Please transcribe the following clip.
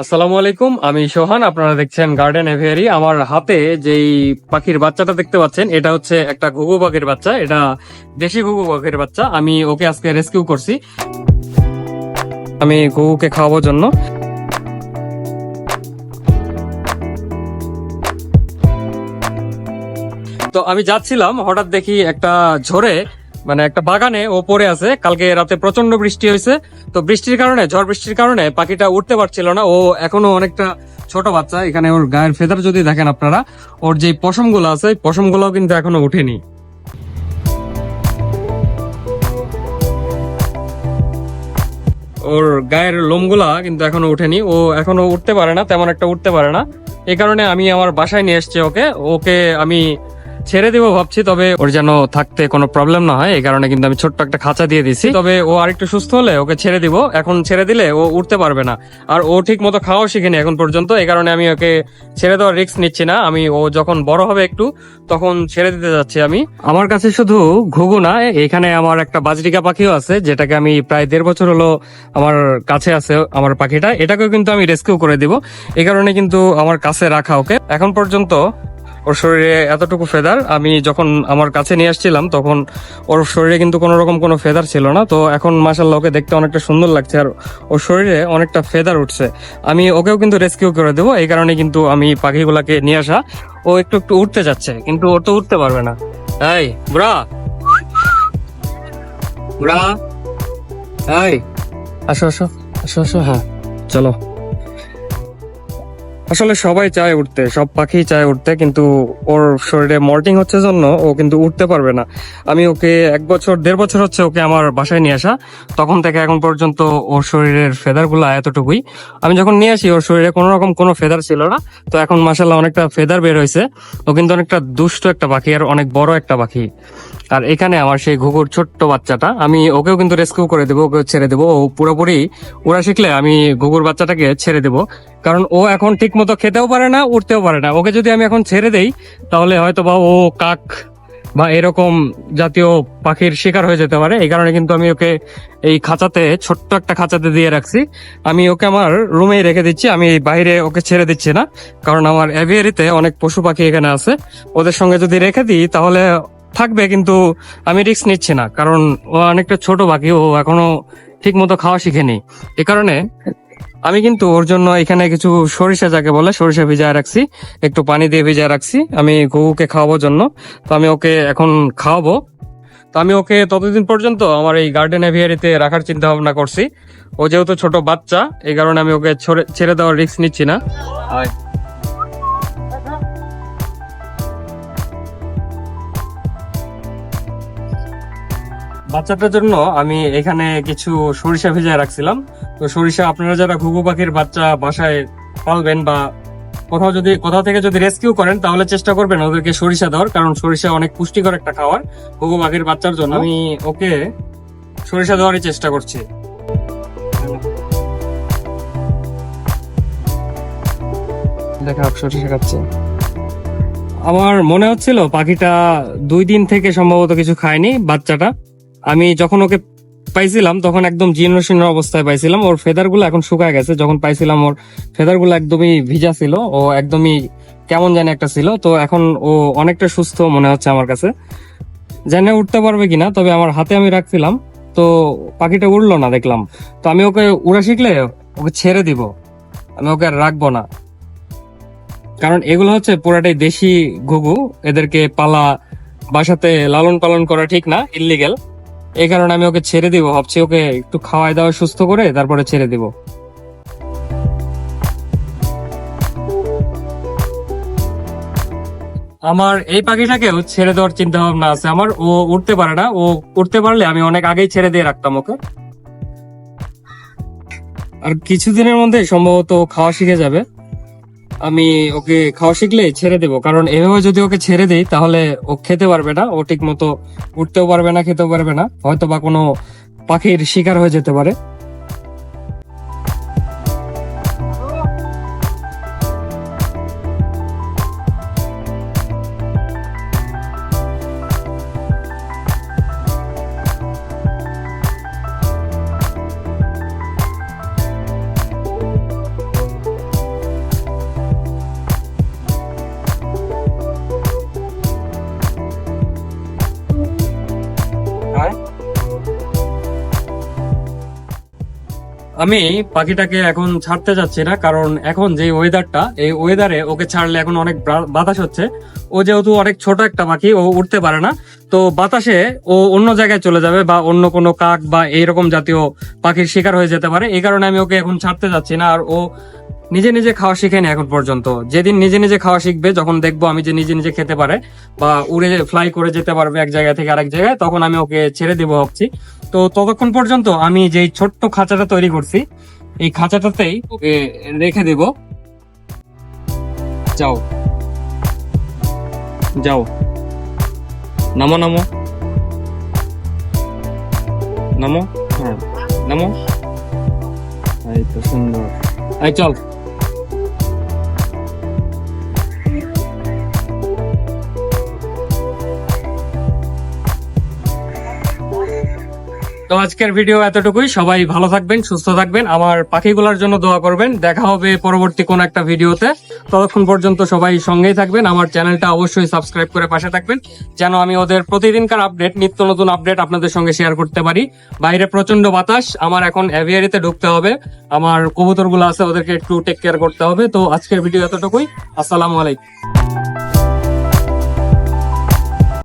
আসসালামু আলাইকুম, আমি সোহান, আপনারা দেখছেন গার্ডেন এভিয়ারি আমার হাতে যেই পাখির বাচ্চাটা দেখতে পাচ্ছেন, এটা হচ্ছে একটা ঘুঘু পাখির বাচ্চা, এটা দেশি ঘুঘু পাখির বাচ্চা, আমি ওকে আজকে রেস্কিউ করছি। আমি ঘুঘুকে খাওয়ানোর জন্য। তো আমি যাচ্ছিলাম, হঠাৎ দেখি একটা ঝড়ে মানে একটা বাগানে ও পড়ে আছে। কালকে রাতে প্রচণ্ড বৃষ্টি হয়েছে। তো বৃষ্টির কারণে, ঝড় বৃষ্টির কারণে পাখিটা উঠতে পারছিল না। ও এখনও অনেকটা ছোট বাচ্চা। এখানে ওর গায়ের ফেদার যদি দেখেন আপনারা, ওর যে পশমগুলো আছে পশমগুলো কিন্তু এখনও উঠেনি ওর গায়ের লোমগুলা কিন্তু এখনও উঠেনি ও এখনও উঠতে পারে না, তেমন একটা উঠতে পারে না। এই কারণে আমি আমার বাসায় নিয়ে এসেছি ওকে। ওকে আমি ছেড়ে দেবো ভাবছি, তবে ওর যেন থাকতে কোনো প্রবলেম না হয়, এই কারণে কিন্তু আমি ছোট্ট একটা খাঁচা দিয়ে দিছি। তবে ও আরেকটু সুস্থ হলে ওকে ছেড়ে দিব। এখন ছেড়ে দিলে ও উঠতে পারবে না। আর ও ঠিক মতো খাওয়াও শিখেনি এখন পর্যন্ত, এই কারণে আমি ওকে ছেড়ে দেওয়ার রিস্ক নিচ্ছি না। আমি, ও যখন বড় হবে একটু, তখন ছেড়ে দিতে যাচ্ছি আমি। আমার কাছে শুধু ঘুঘু না, এখানে আমার একটা বাজরিকা পাখিও আছে, যেটাকে আমি প্রায় দেড় বছর হলো আমার কাছে আছে, আমার পাখিটা। এটাকেও কিন্তু আমি রেস্কিউ করে দিব। এই কারণে কিন্তু আমার কাছে রাখা ওকে। এখন পর্যন্ত ওর শরীরে এতটুকু ফেদার আমি যখন আমার কাছে নিয়ে আসছিলাম, তখন ওর শরীরে কিন্তু কোনো রকম কোনো ফেদার ছিল না। তো এখন মাসাল্লাহ ওকে দেখতে অনেকটা সুন্দর লাগছে, আর ওর শরীরে অনেকটা ফেদার উঠছে। আমি ওকেও কিন্তু রেস্কিউ করে দেবো, এই কারণে কিন্তু আমি পাখিগুলাকে নিয়ে আসা। ও একটু একটু উঠতে যাচ্ছে, কিন্তু ও তো উঠতে পারবে না। এই বুড়া বুড়া এই, আসো আসো আসো আসো হ্যাঁ চলো। আসলে সবাই চায় উঠতে, সব পাখি চায় উঠতে, কিন্তু ওর শরীরে মল্টিং হচ্ছে জন্য ও কিন্তু উঠতে পারবে না। আমি ওকে এক বছর, দেড় বছর হচ্ছে ওকে আমার বাসায় নিয়ে আসা। তখন থেকে এখন পর্যন্ত ওর শরীরের ফেদারগুলা এতটুকুই। আমি যখন নিয়ে আসি, ওর শরীরে কোনো রকম কোনো ফেদার ছিল না। তো এখন মাসাল্লাহ অনেকটা ফেদার বের হয়েছে। ও কিন্তু অনেকটা দুষ্ট একটা পাখি আর অনেক বড় একটা পাখি। আর এখানে আমার সেই ঘুঘুর ছোট্ট বাচ্চাটা, আমি ওকেও কিন্তু রেস্কিউ করে দেবো ওকে ছেড়ে দেবো। ও পুরোপুরি ওরা শিখলে আমি ঘুঘুর বাচ্চাটাকে ছেড়ে দেবো। কারণ ও এখন ঠিক মতো খেতেও পারে না, উঠতেও পারে না। ওকে যদি আমি এখন ছেড়ে দেই, তাহলে হয়তো বা ও কাক বা এরকম জাতীয় পাখির শিকার হয়ে যেতে পারে। এই কারণে কিন্তু আমি ওকে এই খাঁচাতে, ছোট্ট একটা খাঁচাতে দিয়ে রাখছি। আমি ওকে আমার রুমেই রেখে দিচ্ছি। আমি বাইরে ওকে ছেড়ে দিচ্ছি না। কারণ আমার অ্যাভিয়ারিতে অনেক পশু পাখি এখানে আছে। ওদের সঙ্গে যদি রেখে দিই, তাহলে থাকবে, কিন্তু আমি রিস্ক নিচ্ছি না, কারণ ও অনেকটা ছোট বাকি, ও এখনও ঠিক মতো খাওয়া শিখেনি। এ কারণে আমি কিন্তু ওর জন্য এখানে কিছু সরিষা যাকে বলে, সরিষা ভিজায় রাখছি, একটু পানি দিয়ে ভিজায় রাখছি। আমি গরুকে খাওয়ানোর জন্য, তো আমি ওকে এখন খাওয়াবো। তো আমি ওকে ততদিন পর্যন্ত আমার এই গার্ডেন এভিয়ারিতে রাখার চিন্তা ভাবনা করছি। ও যেহেতু ছোট বাচ্চা, এই কারণে আমি ওকে ছড়ে- দেওয়ার রিস্ক নিচ্ছি না। বাচ্চাটার জন্য আমি এখানে কিছু সরিষা ভেজায় রাখছিলাম। তো সরিষা আপনারা যারা ঘুঘু পাখির বাচ্চা বাসায় পালবেন বা কোথাও যদি, কোথাও থেকে যদি রেস্কিউ করেন, তাহলে চেষ্টা করবেন ওদেরকে সরিষা দেওয়ার, কারণ সরিষা অনেক পুষ্টিকর একটা খাবার ঘুঘু পাখির বাচ্চার জন্য। আমি ওকে সরিষা দেওয়ারই চেষ্টা করছি। দেখা আমার মনে হচ্ছিল পাখিটা দুই দিন থেকে সম্ভবত কিছু খায়নি, বাচ্চাটা। আমি যখন ওকে পাইছিলাম, তখন একদম জীর্ণ শীর্ণ অবস্থায় পাইছিলাম। ওর ফেদারগুলো এখন শুকায় গেছে। যখন পাইছিলাম, ওর ফেদারগুলো একদমই ভিজা ছিল। ও একদমই কেমন জানি একটা ছিল। তো এখন ও অনেকটা সুস্থ মনে হচ্ছে আমার কাছে। জানি উঠতে পারবে কিনা, তবে আমার হাতে আমি রাখছিলাম। তো পাখিটা উড়লো না, দেখলাম। তো আমি ওকে উড়া শিখলে ওকে ছেড়ে দিব। আমি ওকে আর রাখব না। কারণ এগুলো হচ্ছে পুরাটাই দেশি ঘুঘু। এদেরকে পালা, বাসাতে লালন পালন করা ঠিক না ইলিগেল এই কারণে আমি ওকে ছেড়ে দিব। ভাবছি ওকে একটু খাওয়াই দাওয়া সুস্থ করে তারপরে ছেড়ে দিব। আমার এই পাখিটাকেও ছেড়ে দেওয়ার চিন্তা ভাবনা আছে। আমার ও উঠতে পারে না। ও উঠতে পারলে আমি অনেক আগেই ছেড়ে দিয়ে রাখতাম ওকে। আর কিছুদিনের মধ্যে সম্ভবত খাওয়া শিখে যাবে। আমি ওকে খাওয়া শিখলে ছেড়ে দেবো। কারণ এভাবে যদি ওকে ছেড়ে দেই, তাহলে ও খেতে পারবে না, ও ঠিক মতো উঠতেও পারবে না, খেতেও পারবে না। হয়তো বা কোনো পাখির শিকার হয়ে যেতে পারে। আমি পাখিটাকে এখন ছাড়তে যাচ্ছি না, কারণ এখন যে ওয়েদারটা এই ওয়েদারে ওকে ছাড়লে এখন অনেক বাতাস হচ্ছে। ও যেহেতু অনেক ছোট একটা পাখি, ও উঠতে পারে না। তো বাতাসে ও অন্য জায়গায় চলে যাবে বা অন্য কোনো কাক বা এইরকম জাতীয় পাখির শিকার হয়ে যেতে পারে। এই কারণে আমি ওকে এখন ছাড়তে যাচ্ছি না, আর ও নিজে নিজে খাওয়া শিখেনি এখন পর্যন্ত। যেদিন নিজে নিজে খাওয়া শিখবে, যখন দেখব আমি যে নিজে নিজে খেতে পারে বা উড়ে ফ্লাই করে যেতে পারবে এক জায়গা থেকে আরেক জায়গায়, তখন আমি ওকে ছেড়ে দেবো ভাবছি। তো ততক্ষণ পর্যন্ত আমি যেই ছোট্ট খাঁচাটা তৈরি করছি, এই খাঁচাটাতেই ওকে রেখে দেব। যাও। যাও। নামো নামো। নামো? হ্যাঁ। নামো? এই তো সুন্দর। এই চল। তো আজকের ভিডিও এতটুকুই। সবাই ভালো থাকবেন, সুস্থ থাকবেন। আমার পাখিগুলোর জন্য দোয়া করবেন। দেখা হবে পরবর্তী কোন একটা ভিডিওতে। ততক্ষণ পর্যন্ত সবাই সঙ্গেই থাকবেন। আমার চ্যানেলটা অবশ্যই সাবস্ক্রাইব করে পাশে থাকবেন, যেন আমি ওদের প্রতিদিনকার আপডেট নিত্য নতুন আপডেট আপনাদের সঙ্গে শেয়ার করতে পারি। বাইরে প্রচণ্ড বাতাস। আমার এখন অ্যাভিয়ারিতে ঢুকতে হবে। আমার কবুতরগুলো আছে, ওদেরকে একটু টেক কেয়ার করতে হবে। তো আজকের ভিডিও এতটুকুই। আসসালামু আলাইকুম।